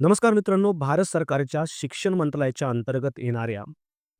नमस्कार मित्रांनो भारत सरकारच्या शिक्षण मंत्रालयाच्या अंतर्गत येणाऱ्या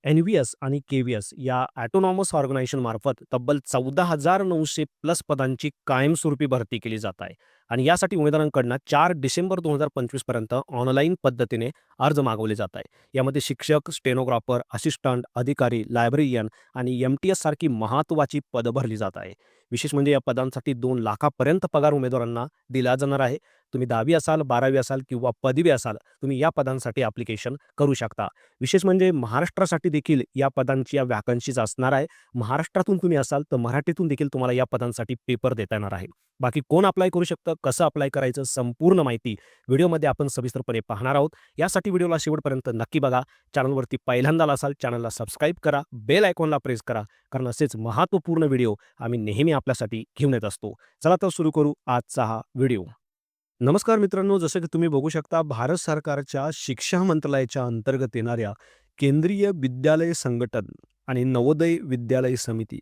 एन व्ही एस आणि के व्ही एस या ॲटोनॉमस ऑर्गनायझेशन मार्फत तब्बल चौदा हजार नऊशे प्लस पदांची कायमस्वरूपी भरती केली जात आहे. आणि यासाठी उमेदवारांकडनं चार डिसेंबर दोन हजार पंचवीसपर्यंत ऑनलाईन पद्धतीने अर्ज मागवले जात आहे. यामध्ये शिक्षक स्टेनोग्राफर असिस्टंट अधिकारी लायब्ररियन आणि एम टी एस सारखी महत्त्वाची पदं भरली जात आहे. विशेष म्हणजे या पदांसाठी दोन लाखापर्यंत पगार उमेदवारांना दिला जाणार आहे. तुम्ही दहावी असाल बारावी असाल किंवा पदवी असाल तुम्ही या पदांसाठी ॲप्लिकेशन करू शकता. विशेष म्हणजे महाराष्ट्रासाठी देखील या पदांची या वॅकन्सीज असणार आहे. महाराष्ट्रातून तुम्ही असाल तर मराठीतून देखील तुम्हाला या पदांसाठी पेपर देता येणार आहे. बाकी कोण अप्लाय करू शकतं कसं अप्लाय करायचं संपूर्ण माहिती व्हिडिओमध्ये आपण सविस्तरपणे पाहणार आहोत. यासाठी व्हिडिओला शेवटपर्यंत नक्की बघा. चॅनलवरती पहिल्यांदा असाल चॅनलला सबस्क्राईब करा. बेल आयकॉनला प्रेस करा. कारण असेच महत्त्वपूर्ण व्हिडिओ आम्ही नेहमी आपल्यासाठी घेऊन येत असतो. चला तर सुरू करू आजचा हा व्हिडिओ. नमस्कार मित्रांनो जसं की तुम्ही बघू शकता भारत सरकारच्या शिक्षा मंत्रालयाच्या अंतर्गत येणाऱ्या केंद्रीय विद्यालय संघटन आणि नवोदय विद्यालय समिती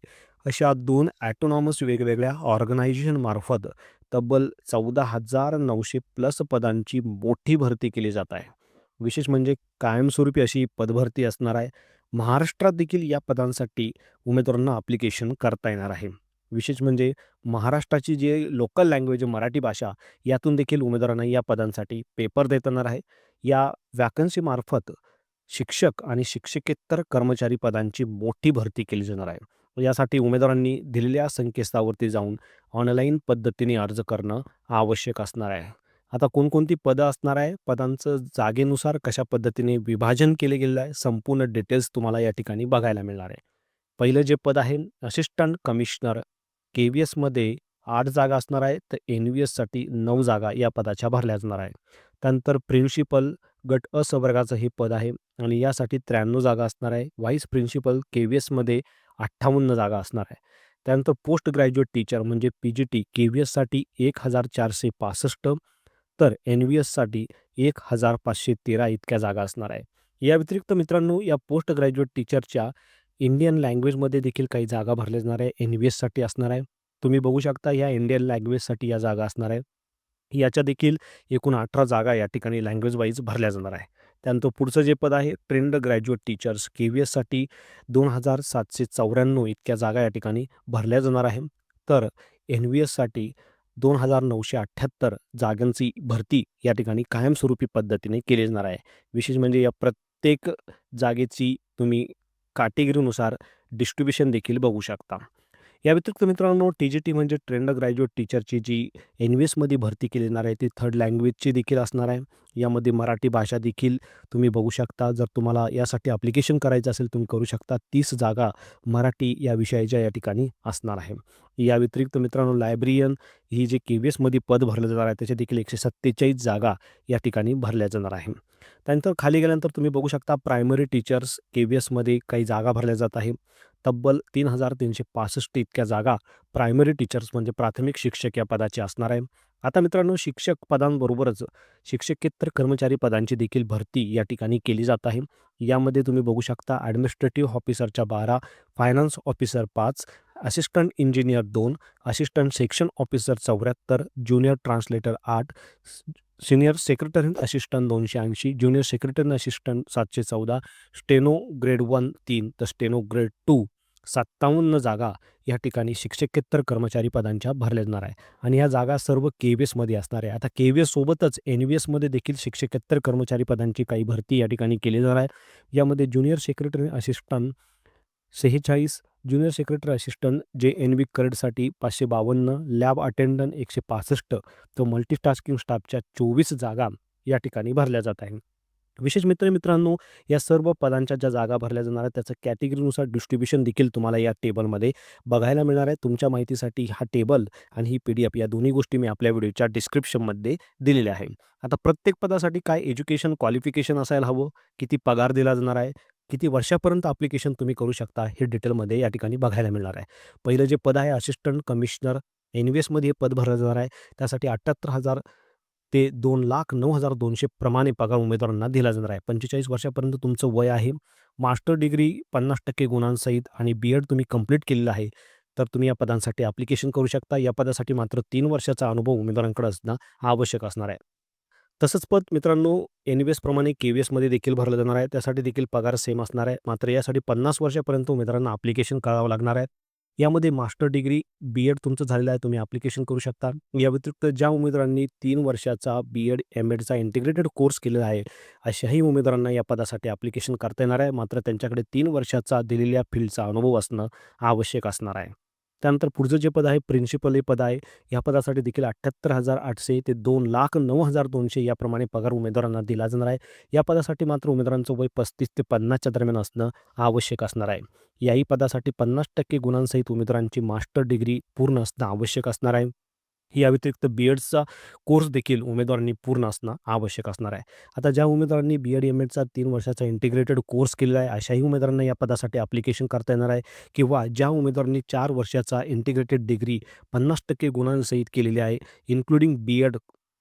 अशा दोन ॲटोनॉमस वेगवेगळ्या ऑर्गनायझेशनमार्फत तब्बल चौदा हजार नऊशे प्लस पदांची मोठी भरती केली जात आहे. विशेष म्हणजे कायमस्वरूपी अशी पदभरती असणार आहे. महाराष्ट्रात देखील या पदांसाठी उमेदवारांना अप्लिकेशन करता येणार आहे. विशेष म्हणजे महाराष्ट्राची जी लोकल लँग्वेज मराठी भाषा यातून देखील उमेदवारांना या पदांसाठी पेपर देता येणार आहे. या वॅकन्सीमार्फत शिक्षक आणि शिक्षकेतर कर्मचारी पदांची मोठी भरती केली जाणार आहे. यासाठी उमेदवारांनी दिलेल्या संकेतस्थळावरती जाऊन ऑनलाईन पद्धतीने अर्ज करणं आवश्यक असणार आहे. आता कोणकोणती पदं असणार आहे? पदांचं जागेनुसार कशा पद्धतीने विभाजन केले गेलेलं आहे? संपूर्ण डिटेल्स तुम्हाला या ठिकाणी बघायला मिळणार आहे. पहिलं जे पद आहे असिस्टंट कमिशनर के व्ही एसमध्ये आठ जागा असणार आहे तर एन व्ही एससाठी नऊ जागा या पदाच्या भरल्या जाणार आहे. त्यानंतर प्रिन्सिपल गट अ हे पद आहे आणि यासाठी त्र्याण्णव जागा असणार आहे. व्हाईस प्रिन्सिपल के व्ही एसमध्ये अठ्ठावन्न जागा असणार आहे. त्यानंतर पोस्ट ग्रॅज्युएट टीचर म्हणजे P G T K V एससाठी एक हजार चारशे पासष्ट तर एन व्ही एससाठी एक हजार पाचशे तेरा इतक्या जागा असणार आहे. या व्यतिरिक्त मित्रांनो या पोस्ट ग्रॅज्युएट टीचरच्या इंडियन लँग्वेजमध्ये देखील काही जागा भरल्या जाणार आहे. एन व्ही एससाठी असणार आहे. तुम्ही बघू शकता या इंडियन लँग्वेजसाठी या जागा असणार आहे. याच्या देखील एकूण अठरा जागा या ठिकाणी लँग्वेज वाईज भरल्या जाणार आहे. त्यानंतर पुढचं जे पद आहे trained graduate teachers K V एससाठी दोन हजार सातशे चौऱ्याण्णव इतक्या जागा या ठिकाणी भरल्या जाणार आहे. तर एन व्ही एससाठी दोन हजार नऊशे अठ्ठ्याहत्तर जागांची भरती या ठिकाणी कायमस्वरूपी पद्धतीने केली जाणार आहे. विशेष म्हणजे या प्रत्येक जागेची तुम्ही कॅटेगरीनुसार डिस्ट्रीब्युशन देखील बघू शकता. या व्यतिरिक्त मित्रांनो टी जी टी म्हणजे ट्रेंड ग्रॅज्युएट टीचरची जी एन व्ही एसमध्ये भरती केली जाणार आहे ती थर्ड लँग्वेजची देखील असणार आहे. यामध्ये मराठी भाषा देखील तुम्ही बघू शकता. जर तुम्हाला यासाठी ॲप्लिकेशन करायचं असेल तुम्ही करू शकता. तीस जागा मराठी या विषयाच्या या ठिकाणी असणार आहे. या व्यतिरिक्त मित्रांनो लायब्रियन ही जी के व्ही एसमध्ये पद भरलं जाणार आहे त्याच्या देखील एकशे सत्तेचाळीस जागा या ठिकाणी भरल्या जाणार आहे. त्यानंतर खाली गेल्यानंतर तुम्ही बघू शकता प्रायमरी टीचर्स के व्ही एसमध्ये काही जागा भरल्या जात आहे. तब्बल तीन हजार तीनशे पासष्ट इतक्या जागा प्रायमरी टीचर्स म्हणजे प्राथमिक शिक्षक या पदाची असणार आहे. आता मित्रांनो शिक्षक पदांबरोबरच शिक्षकेतर कर्मचारी पदांची देखील भरती या ठिकाणी केली जात आहे. यामध्ये तुम्ही बघू शकता ॲडमिनिस्ट्रेटिव्ह ऑफिसरच्या बारा फायनान्स ऑफिसर पाच असिस्टंट इंजिनियर दोन असिस्टंट सेक्शन ऑफिसर चौऱ्याहत्तर ज्युनियर ट्रान्सलेटर आठ सिनियर सेक्रेटरी असिस्टंट दोनशे ऐंशी ज्युनियर सेक्रेटरी असिस्टंट सातशे चौदा स्टेनो ग्रेड वन तीन तर स्टेनो ग्रेड टू सत्तावन्न जागा या ठिकाणी शिक्षकेतर कर्मचारी पदांच्या भरल्या जाणार आहे. आणि ह्या जागा सर्व के व्ही एसमध्ये असणार आहे. आता के व्ही एससोबतच एन व्ही एसमध्ये देखील शिक्षकेतर कर्मचारी पदांची काही भरती या ठिकाणी केली जाणार आहे. यामध्ये ज्युनियर सेक्रेटरी असिस्टंट सेहेचाळीस junior secretary assistant J N V करडसाठी पाचशे बावन्न लॅब अटेंडंट एकशे पासष्ट तर मल्टीटास्किंग स्टाफच्या चोवीस जागा या ठिकाणी भरल्या जात आहे विशेष मित्र मित्रांनो या सर्व पदांच्या ज्या जागा भरल्या जाणार आहेत त्याचं कॅटेगरीनुसार डिस्ट्रीब्युशन देखील तुम्हाला या टेबलमध्ये बघायला मिळणार आहे. तुमच्या माहितीसाठी हा टेबल आणि ही पी डी एफ या दोन्ही गोष्टी मी आपल्या व्हिडिओच्या डिस्क्रिप्शनमध्ये दिलेल्या आहे. आता प्रत्येक पदासाठी काय एज्युकेशन क्वालिफिकेशन असायला हवं? किती पगार दिला जाणार आहे? किती वर्षापर्यंत ॲप्लिकेशन तुम्ही करू शकता? हे डिटेलमध्ये या ठिकाणी बघायला मिळणार आहे. पहिलं जे पद आहे असिस्टंट कमिशनर एन व्ही एसमध्ये हे पद भरलं जाणार आहे. त्यासाठी अठ्ठ्याहत्तर हजार ते दोन लाख नऊ हजार दोनशे प्रमाणे पगार उमेदवारांना दिला जाणार आहे पंचेचाळीस वर्षापर्यंत तुमचं वय आहे मास्टर डिग्री पन्नास टक्के गुणांसहित आणि बी एड तुम्ही कंप्लीट केलेलं आहे तर तुम्ही या पदांसाठी ॲप्लिकेशन करू शकता या पदासाठी मात्र तीन वर्षाचा अनुभव उमेदवारांकडे असणं आवश्यक असणार आहे तसंच पद मित्रांनो एन व्ही एसप्रमाणे के-व्ही-एसमध्ये देखील भरलं जाणार आहे. त्यासाठी देखील पगार सेम असणार आहे. मात्र यासाठी 50 वर्षापर्यंत उमेदवारांना ॲप्लिकेशन करावं लागणार आहे. यामध्ये मास्टर डिग्री, बी-एड तुमचं झालेलं आहे तुम्ही ॲप्लिकेशन करू शकता. या व्यतिरिक्त ज्या उमेदवारांनी तीन वर्षाचा बी-एड, एम-एडचा इंटिग्रेटेड कोर्स केलेला आहे, अशाही उमेदवारांना या पदासाठी ॲप्लिकेशन करता येणार आहे. मात्र त्यांच्याकडे तीन वर्षाचा दिलेल्या फील्डचा अनुभव असणं आवश्यक असणार आहे. त्यानंतर पुढचं जे पद आहे प्रिन्सिपल हे पद आहे. या पदासाठी देखील 78,800 ते 2,09,200 याप्रमाणे पगार उमेदवारांना दिला जाणार आहे. या पदासाठी मात्र उमेदवारांचं वय 35 ते 50च्या दरम्यान असणं आवश्यक असणार आहे. याही पदासाठी 50% गुणांसहित उमेदवारांची मास्टर डिग्री पूर्ण असणं आवश्यक असणार आहे. या व्यतिरिक्त बी-एडचा कोर्स देखील उमेदवारांनी पूर्ण असणं आवश्यक असणार आहे. आता ज्या उमेदवारांनी बी-एड, एम-एडचा तीन वर्षाचा इंटिग्रेटेड कोर्स केलेला आहे, अशाही उमेदवारांना या पदासाठी ॲप्लिकेशन करता येणार आहे किंवा ज्या उमेदवारांनी चार वर्षाचा इंटिग्रेटेड डिग्री 50% गुणांसहित केलेली आहे, इन्क्लुडिंग बी-एड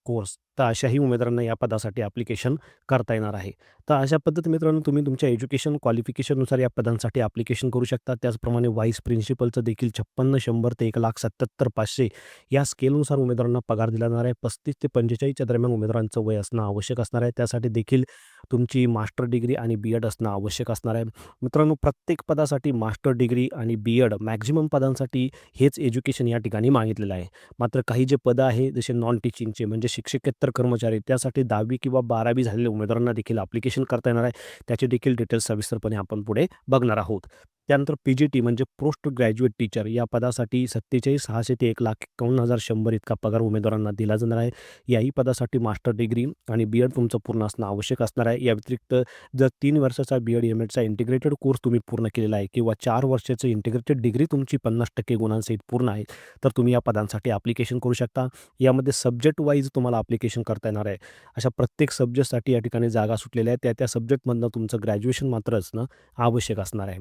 कोर्स, तर अशाही उमेदवारांना या पदासाठी ॲप्लिकेशन करता येणार आहे. तर अशा पद्धती मित्रांनो तुम्ही तुमच्या एज्युकेशन क्वालिफिकेशननुसार या पदांसाठी ॲप्लिकेशन करू शकता. त्याचप्रमाणे व्हाईस प्रिन्सिपलचं देखील 56,100 ते 1,77,500 या स्केलनुसार उमेदवारांना पगार दिला जाणार आहे. 35 ते 45च्या दरम्यान उमेदवारांचं वय असणं आवश्यक असणार आहे. त्यासाठी देखील तुमची मास्टर डिग्री आणि बी-एड असणं आवश्यक असणार आहे. मित्रांनो प्रत्येक पदासाठी मास्टर डिग्री आणि बी-एड मॅक्झिमम पदांसाठी हेच एज्युकेशन या ठिकाणी मागितलेलं आहे. मात्र काही जे पदं आहे जसे नॉन टीचिंगचे म्हणजे शिक्षकेतर कर्मचारी त्यासाठी 10वी किंवा 12वी झालेल्या उमेदवारांना देखील ॲप्लिकेशन करता येणार आहे. त्याचे देखील डिटेल्स सविस्तरपणे आपण पुढे बघणार आहोत. त्यानंतर पी-जी-टी म्हणजे पोस्ट ग्रॅज्युएट टीचर या पदासाठी 47,600 ते 1,51,100 इतका पगार उमेदवारांना दिला जाणार आहे. याही पदासाठी मास्टर डिग्री आणि बी-एड तुमचं पूर्ण असणं आवश्यक असणार आहे. या व्यतिरिक्त जर तीन वर्षाचा बी-एड, एम-एडचा इंटिग्रेटेड कोर्स तुम्ही पूर्ण केलेला आहे किंवा चार वर्षाचं इंटिग्रेटेड डिग्री तुमची 50% गुणांसहित पूर्ण आहे, तर तुम्ही या पदांसाठी ॲप्लिकेशन करू शकता. यामध्ये सब्जेक्ट वाईज तुम्हाला ॲप्लिकेशन करता येणार आहे. अशा प्रत्येक सब्जेक्टसाठी या ठिकाणी जागा सुटलेल्या आहेत. त्या त्या सब्जेक्टमधनं तुमचं ग्रॅज्युएशन मात्र असणं आवश्यक असणार आहे.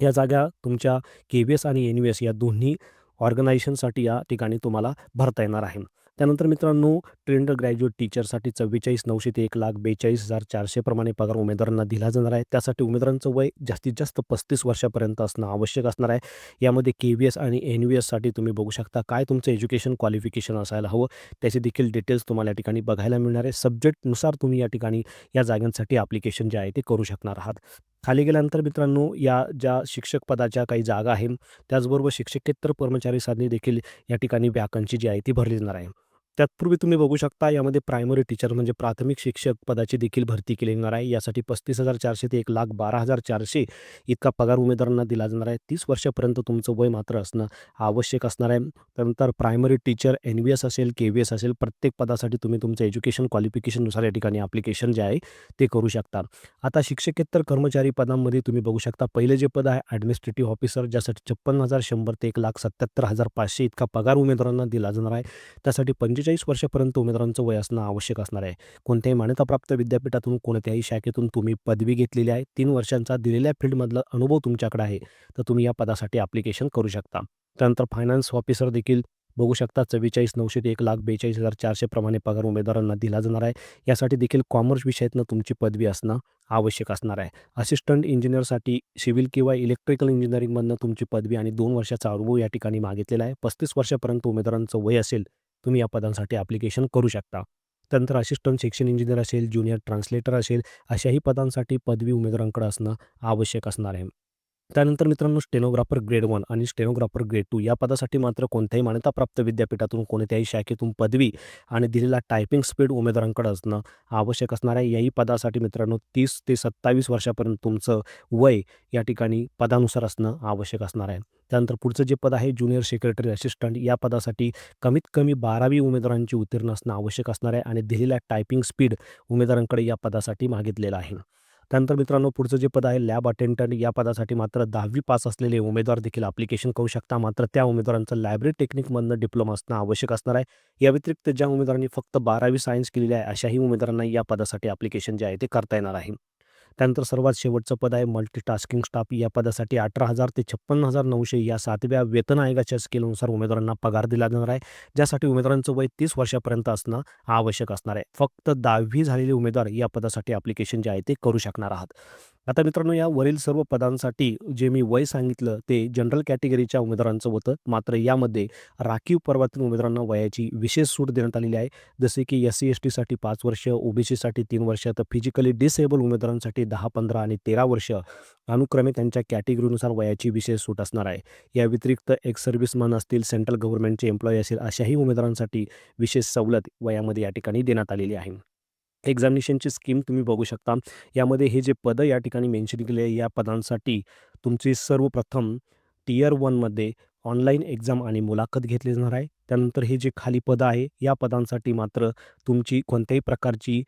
या जागा तुमच्या के-व्ही-एस आणि एन-व्ही-एस या दोन्ही ऑर्गनायझेशनसाठी या ठिकाणी तुम्हाला भरता येणार आहे. त्यानंतर मित्रांनो ट्रेंड ग्रॅज्युएट टीचरसाठी 44,900 ते एक लाख बेचाळीस हजार चारशेप्रमाणे पगार उमेदवारांना दिला जाणार आहे. त्यासाठी उमेदवारांचं वय जास्तीत जास्त 35 वर्षापर्यंत असणं आवश्यक असणार आहे. यामध्ये के-व्ही-एस आणि एन-व्ही-एससाठी तुम्ही बघू शकता काय तुमचं एज्युकेशन क्वालिफिकेशन असायला हवं, त्याचे देखील डिटेल्स तुम्हाला या ठिकाणी बघायला मिळणार आहे. सब्जेक्टनुसार तुम्ही या ठिकाणी या जागांसाठी ॲप्लिकेशन जे आहे ते करू शकणार आहात. खाली गेल्यानंतर मित्रांनो या ज्या शिक्षक पदाच्या काही जागा आहेत, त्याचबरोबर शिक्षकेतर कर्मचारी साधने देखील या ठिकाणी वॅकन्सी जी आहे ती भरली जाणार आहे. तत्पूर्वी तुम्ही बघू शकता यामध्ये प्रायमरी टीचर म्हणजे प्राथमिक शिक्षक पदाची देखील भरती केली जाणार आहे. यासाठी 35,400 ते 1,12,400 इतका पगार उमेदवारांना दिला जाणार आहे. तीस वर्षापर्यंत तुमचं वय मात्र असणं आवश्यक असणार आहे. त्यानंतर प्रायमरी टीचर, एन-व्ही-एस असेल, के-व्ही-एस असेल, प्रत्येक पदासाठी तुम्ही तुमचं एज्युकेशन क्वालिफिकेशननुसार या ठिकाणी ॲप्लिकेशन जे आहे ते करू शकता. आता शिक्षकेतर कर्मचारी पदांमध्ये तुम्ही बघू शकता पहिले जे पद आहे ॲडमिनिस्ट्रेटिव्ह ऑफिसर ज्यासाठी 56,100 ते 1,77,500 इतका पगार उमेदवारांना दिला जाणार आहे. त्यासाठी 45 वर्षापर्यंत उमेदवारांचं वय असणं आवश्यक असणार आहे. कोणत्याही मान्यताप्राप्त विद्यापीठातून कोणत्याही शाखेतून तुम्ही पदवी घेतलेली आहे, तीन वर्षांचा दिलेल्या फील्डमधला अनुभव तुमच्याकडे आहे, तर तुम्ही या पदासाठी ॲप्लिकेशन करू शकता. त्यानंतर फायनान्स ऑफिसर देखील बघू शकता 44,900 ते 1,42,400 प्रमाणे पगार उमेदवारांना दिला जाणार आहे. यासाठी देखील कॉमर्स विषयातनं तुमची पदवी असणं आवश्यक असणार आहे. असिस्टंट इंजिनिअरसाठी सिव्हिल किंवा इलेक्ट्रिकल इंजिनिअरिंगमधनं तुमची पदवी आणि दोन वर्षाचा अनुभव या ठिकाणी मागितलेला आहे. 35 वर्षापर्यंत उमेदवारांचं वय असेल, तुम्ही या पदांसाठी ॲप्लिकेशन करू शकता. त्यानंतर असिस्टंट सेक्शन इंजिनियर असेल, ज्युनियर ट्रान्सलेटर असेल, अशाही पदांसाठी पदवी उमेदवारांकडे असणं आवश्यक असणार आहे. त्यानंतर मित्रांनो स्टेनोग्राफर ग्रेड वन आणि स्टेनोग्राफर ग्रेड टू या पदासाठी मात्र कोणत्याही मान्यताप्राप्त विद्यापीठातून कोणत्याही शाखेतून पदवी आणि दिलेला टायपिंग स्पीड उमेदवारांकडे असणं आवश्यक असणार आहे. याही पदासाठी मित्रांनो तीस ते 27 वर्षापर्यंत तुमचं वय या ठिकाणी पदानुसार असणं आवश्यक असणार आहे. त्यानंतर पुढचं जे पद आहे ज्युनियर सेक्रेटरी असिस्टंट या पदासाठी कमीत कमी 12वी उमेदवारांची उत्तीर्ण असणं आवश्यक असणार आहे आणि दिलेला टायपिंग स्पीड उमेदवारांकडे या पदासाठी मागितलेला आहे. त्यानंतर मित्रांनो पुढचं जे पद आहे लॅब अटेंडंट या पदासाठी मात्र 10वी पास असलेले उमेदवार देखील अप्लिकेशन करू शकता. मात्र त्या उमेदवारांचं लायब्ररी टेक्निकमधनं डिप्लोमा असणं आवश्यक असणार आहे. या व्यतिरिक्त ज्या उमेदवारांनी फक्त 12वी सायन्स केलेली आहे, अशाही उमेदवारांना या पदासाठी अप्लिकेशन जे आहे ते करता येणार आहे. त्यानंतर सर्वात शेवटचं पद आहे मल्टीटास्किंग स्टाफ या पदासाठी अठरा हजार ते 56,900 या सातव्या वेतन आयोगाच्या स्केलनुसार उमेदवारांना पगार दिला जाणार आहे. ज्यासाठी उमेदवारांचं वय तीस वर्षापर्यंत असणं आवश्यक असणार आहे. फक्त 10वी झालेले उमेदवार या पदासाठी ॲप्लिकेशन जे आहे ते करू शकणार आहात. आता मित्रांनो या वरील सर्व पदांसाठी जे मी वय सांगितलं ते जनरल कॅटेगरीच्या उमेदवारांचं होतं. मात्र यामध्ये राखीव पर्वातील उमेदवारांना वयाची विशेष सूट देण्यात आलेली आहे. जसे की एस सी एस टीसाठी पाच वर्ष ओबीसीसाठी तीन वर्ष तर फिजिकली डिसेबल उमेदवारांसाठी दहा पंधरा आणि तेरा वर्ष अनुक्रमे त्यांच्या कॅटेगरीनुसार वयाची विशेष सूट असणार आहे. या व्यतिरिक्त एक्स सर्व्हिसमन असतील सेंट्रल गव्हर्नमेंटचे एम्प्लॉई असेल अशाही उमेदवारांसाठी विशेष सवलत वयामध्ये या ठिकाणी देण्यात आलेली आहे. एक्झामिनेशनची स्कीम तुम्ही बघू शकता. यामध्ये हे जे पदं या ठिकाणी मेन्शन केले आहे या पदांसाठी तुमची सर्वप्रथम टीयर वनमध्ये ऑनलाईन एक्झाम आणि मुलाखत घेतली जाणार आहे. त्यानंतर हे जे खाली पदं आहे या पदांसाठी मात्र तुमची कोणत्याही प्रकारची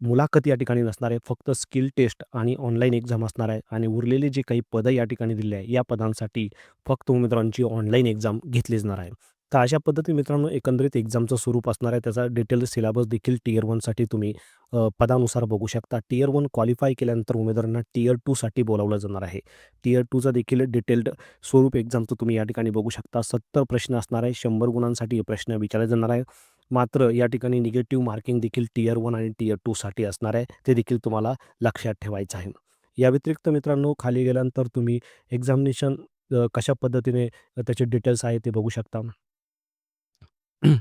मुलाखत या ठिकाणी नसणार आहे. फक्त स्किल टेस्ट आणि ऑनलाईन एक्झाम असणार आहे आणि उरलेले जे काही पदं या ठिकाणी दिले आहे या पदांसाठी फक्त उमेदवारांची ऑनलाईन एक्झाम घेतली जाणार आहे. तर अशा पद्धतीने मित्रांनो एकंदरीत एक्झामचं स्वरूप असणार आहे. त्याचा डिटेल सिलेबस देखील टीयर वनसाठी तुम्ही पदानुसार बघू शकता. टीयर वन क्वालिफाय केल्यानंतर उमेदवारांना टीयर टूसाठी बोलावलं जाणार आहे. टीयर टूचं देखील डिटेल्ड स्वरूप एक्झामचं तुम्ही या ठिकाणी बघू शकता. सत्तर प्रश्न असणार आहे. शंभर गुणांसाठी प्रश्न विचारले जाणार आहे. मात्र या ठिकाणी निगेटिव्ह मार्किंग देखील टीयर वन आणि टीयर टूसाठी असणार आहे. ते देखील तुम्हाला लक्षात ठेवायचं आहे. या व्यतिरिक्त मित्रांनो खाली गेल्यानंतर तुम्ही एक्झामिनेशन कशा पद्धतीने त्याचे डिटेल्स आहे ते बघू शकता. えっ?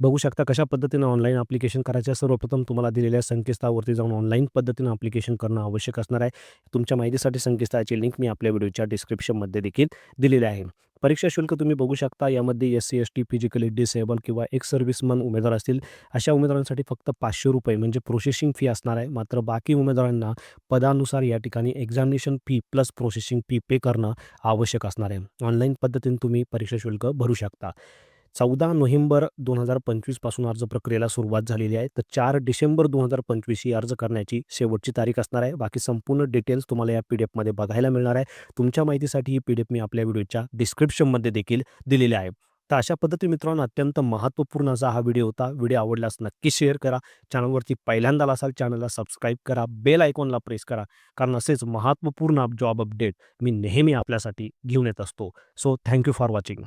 बघू शकता कशा पद्धतीनं ऑनलाईन ॲप्लिकेशन करायचं. सर्वप्रथम तुम्हाला दिलेल्या संकेतस्थळावरती जाऊन ऑनलाईन पद्धतीनं ॲप्लिकेशन करणं आवश्यक असणार आहे. तुमच्या माहितीसाठी संकेतस्थळाची लिंक मी आपल्या व्हिडिओच्या डिस्क्रिप्शनमध्ये देखील दिलेली आहे. परीक्षा शुल्क तुम्ही बघू शकता. यामध्ये S C S T physically disable किंवा एक सर्व्हिसमन उमेदवार असतील. अशा उमेदवारांसाठी फक्त पाचशे रुपये म्हणजे प्रोसेसिंग फी असणार आहे. मात्र बाकी उमेदवारांना पदानुसार या ठिकाणी examination fee plus processing fee pay करणं आवश्यक असणार आहे. ऑनलाईन पद्धतीने तुम्ही परीक्षा शुल्क भरू शकता. चौदा नोव्हेंबर दोन हजार पंचवीसपासून अर्ज प्रक्रियेला सुरुवात झालेली आहे. तर चार डिसेंबर दोन हजार पंचवीस ही अर्ज करण्याची शेवटची तारीख असणार आहे. बाकी संपूर्ण डिटेल्स तुम्हाला या पी डी एफमध्ये बघायला मिळणार आहे. तुमच्या माहितीसाठी ही पी डी एफ मी आपल्या व्हिडिओच्या डिस्क्रिप्शनमध्ये देखील दिलेली आहे. तर अशा पद्धती मित्रांनो अत्यंत महत्त्वपूर्ण असा हा व्हिडिओ होता. व्हिडिओ आवडल्यास नक्की शेअर करा. चॅनलवरती पहिल्यांदा असाल चॅनलला सबस्क्राईब करा. बेल आयकॉनला प्रेस करा. कारण असेच महत्त्वपूर्ण जॉब अपडेट मी नेहमी आपल्यासाठी घेऊन येत असतो. So thank you for watching